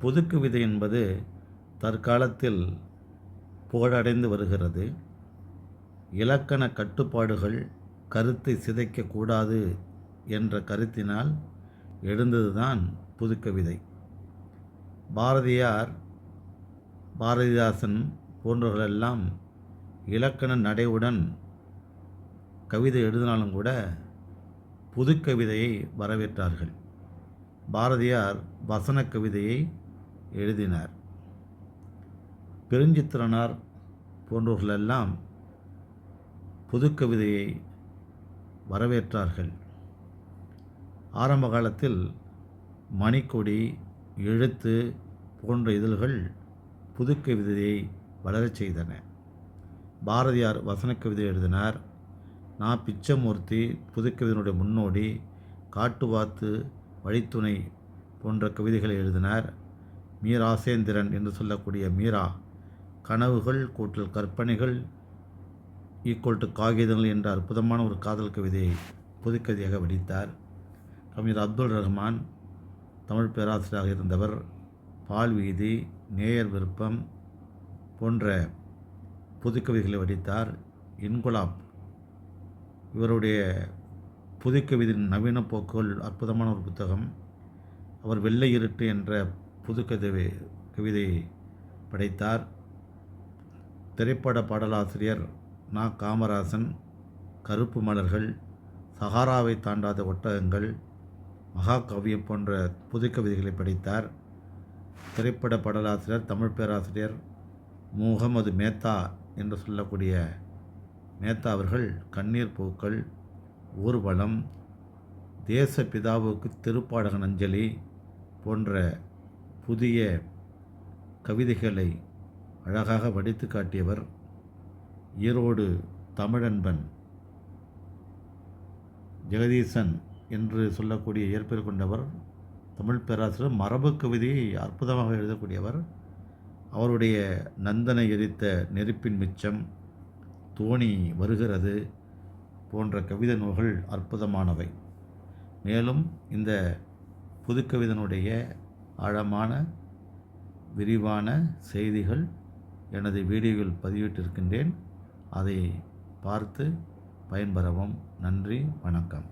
புதுக்கவிதை என்பது தற்காலத்தில் புகழடைந்து வருகிறது. இலக்கண கட்டுப்பாடுகள் கருத்தை சிதைக்கக்கூடாது என்ற கருத்தினால் எழுந்ததுதான் புதுக்கவிதை பாரதியார் பாரதிதாசன் போன்றவர்களெல்லாம் இலக்கண நடைவுடன் கவிதை எழுதினாலும் கூட புதுக்கவிதையை வரவேற்றார்கள். பாரதியார் வசன கவிதையை எழுதினார். பெருஞ்சித்திரனார் போன்றவர்களெல்லாம் புதுக்கவிதையை வரவேற்றார்கள். ஆரம்ப காலத்தில் மணிக்கொடி எழுத்து போன்ற இதழ்கள் புதுக்கவிதையை வளரச் செய்தன. பாரதியார் வசன கவிதை எழுதினார். நா பிச்சமூர்த்தி புதுக்கவிதையினுடைய முன்னோடி காட்டுவாத்து வழித்துணை போன்ற கவிதைகளை எழுதினார். மீராசேந்திரன் என்று சொல்லக்கூடிய மீரா கனவுகள் கூட்டல் கற்பனைகள் ஈக்குவல் டு காகிதங்கள் என்ற அற்புதமான ஒரு காதல் கவிதையை புதுக்கதையாக வடித்தார். கவிஞர் அப்துல் ரஹ்மான் தமிழ் பேராசிரியராக இருந்தவர் பால் வீதி நேயர் விருப்பம் போன்ற புதுக்கவிதைகளை வடித்தார். இன்குலாப் இவருடைய புதுக்கவிதின் நவீன போக்குகள் அற்புதமான ஒரு புத்தகம். அவர் வெள்ளை இருட்டு என்ற புதுக்கவிதை கவிதையை படைத்தார். திரைப்பட பாடலாசிரியர் நா. காமராசன் கருப்பு மலர்கள் சஹாராவை தாண்டாத ஒட்டகங்கள் மகாகவியம் போன்ற புதுக்கவிதைகளை படித்தார். திரைப்பட பாடலாசிரியர் தமிழ் பேராசிரியர் முகமது மேத்தா என்று சொல்லக்கூடிய மேத்தா அவர்கள் கண்ணீர் பூக்கள் ஊர்வலம் தேச பிதாவுக்கு திருப்பாடகன் அஞ்சலி போன்ற புதிய கவிதைகளை அழகாக வடித்து காட்டியவர் ஈரோடு தமிழன்பன். ஜெகதீசன் என்று சொல்லக்கூடிய இயற்பெயர் கொண்டவர் தமிழ் பேராசிரியர் மரபு கவிதையை அற்புதமாக எழுதக்கூடியவர் அவருடைய நந்தனை எரித்த நெருப்பின் மிச்சம் தோணி வருகிறது போன்ற கவிதை நூல்கள் அற்புதமானவை. மேலும் இந்த புதுக்கவிதனுடைய ஆழமான விரிவான செய்திகள் எனது வீடியோவில் பதிவிட்டிருக்கின்றேன். அதை பார்த்து பயன்பெறவும். நன்றி வணக்கம்.